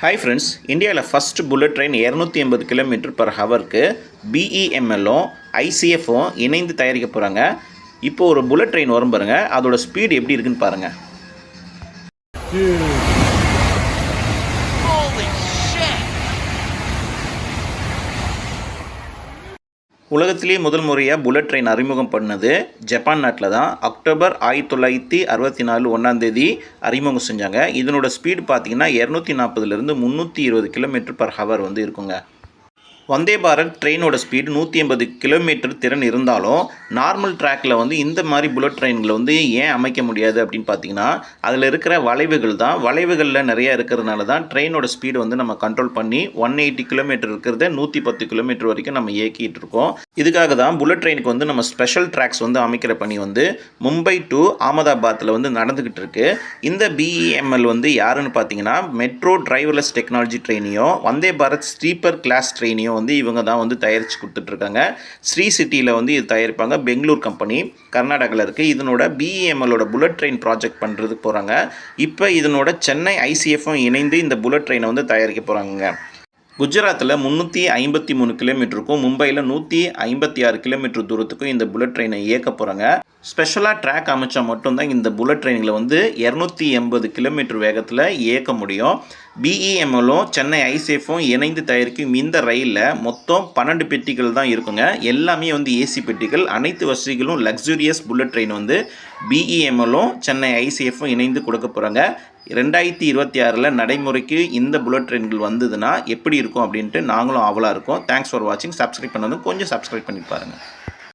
Hi friends இந்தியாவில் first bullet train இரநூத்தி எண்பது கிலோமீட்டர் பர் ஹவருக்கு பிஇஎம்எல்லும் ஐசிஎஃப்பும் இணைந்து தயாரிக்க போகிறாங்க இப்போ ஒரு புல்லட் ட்ரெயின் வரும் பாருங்கள் அதோட ஸ்பீடு எப்படி இருக்குன்னு பாருங்கள் உலகத்திலேயே முதல் முறையாக புல்லட் ட்ரெயின் அறிமுகம் பண்ணது ஜப்பான் நாட்டில் தான். அக்டோபர் ஆயிரத்தி தொள்ளாயிரத்தி அறுபத்தி நாலு ஒன்றாந்தேதி அறிமுகம் செஞ்சாங்க. இதனோட ஸ்பீடு பார்த்தீங்கன்னா இரநூத்தி நாற்பதுலேருந்து முந்நூற்றி இருபது கிலோமீட்டர் பர் ஹவர் வந்து இருக்குங்க. வந்தே பாரத் ட்ரெயினோட ஸ்பீடு நூற்றி ஐம்பது கிலோமீட்டர் திறன் இருந்தாலும் நார்மல் ட்ராக்கில் வந்து இந்த மாதிரி புல்லட் ட்ரெயின்களை வந்து ஏன் அமைக்க முடியாது அப்படின்னு பார்த்தீங்கன்னா அதில் இருக்கிற வளைவுகள் தான். வளைவுகளில் நிறையா இருக்கிறதுனால தான் ட்ரெயினோட ஸ்பீடு வந்து நம்ம கண்ட்ரோல் பண்ணி ஒன் எயிட்டி கிலோமீட்டர் இருக்கிறத நூற்றி பத்து கிலோமீட்டர் வரைக்கும் நம்ம இயக்கிட்டு இருக்கோம். இதுக்காக தான் புல்லட் ட்ரெயினுக்கு வந்து நம்ம ஸ்பெஷல் ட்ராக்ஸ் வந்து அமைக்கிற பணி வந்து மும்பை டு அகமதாபாத்தில் வந்து நடந்துக்கிட்டு இருக்கு. இந்த பிஇஎம்எல் வந்து யாருன்னு பார்த்தீங்கன்னா மெட்ரோ டிரைவர்லெஸ் டெக்னாலஜி ட்ரெயினையும் வந்தே பாரத் ஸ்லீப்பர் கிளாஸ் ட்ரெயினையும் வந்து இவங்க தான் வந்து தயாரித்து கொடுத்துட்ருக்காங்க. ஸ்ரீ சிட்டியில் வந்து இது தயாரிப்பாங்க. பெங்களூர் கம்பெனி கர்நாடகாவில் இருக்குது இதனோட பிஇஎம்எலோட புல்லட் ட்ரெயின் ப்ராஜெக்ட் பண்ணுறதுக்கு போகிறாங்க இப்போ இதனோட சென்னை ஐசிஎஃப்பும் இணைந்து இந்த புல்லட் ட்ரெயினை வந்து தயாரிக்க போகிறாங்க குஜராத்தில் முந்நூற்றி ஐம்பத்தி மூணு கிலோமீட்டருக்கும் மும்பையில் நூற்றி ஐம்பத்தி ஆறு கிலோமீட்டர் தூரத்துக்கும் இந்த புல்லட் ட்ரெயினை இயக்க போகிறாங்க ஸ்பெஷலாக ட்ராக் அமைச்சா மட்டும்தான் இந்த புல்லட் ட்ரெயினில் வந்து இரநூத்தி எண்பது கிலோமீட்டர் வேகத்தில் இயக்க முடியும். பிஇஎம்எலும் சென்னை ஐசேஃபும் இணைந்து தயாரிக்கும் இந்த ரயிலில் மொத்தம் பன்னெண்டு பெட்டிகள் தான் இருக்குங்க. எல்லாமே வந்து ஏசி பெட்டிகள். அனைத்து வசதிகளும் லக்ஸூரியஸ் புல்லட் ட்ரெயின் வந்து பிஇஎம்எல்லும் சென்னை ஐசிஎஃப்பும் இணைந்து கொடுக்க போகிறாங்க ரெண்டாயிரத்தி இருபத்தி ஆறில் நடைமுறைக்கு இந்த புல்லட் ட்ரெயின்கள் வந்ததுன்னா எப்படி இருக்கும் அப்படின்ட்டு நாங்களும் அவலாக இருக்கோம். தேங்க்ஸ் ஃபார் வாட்சிங் சப்ஸ்கிரைப் பண்ணதும் கொஞ்சம் சப்ஸ்கிரைப் பண்ணி பாருங்கள்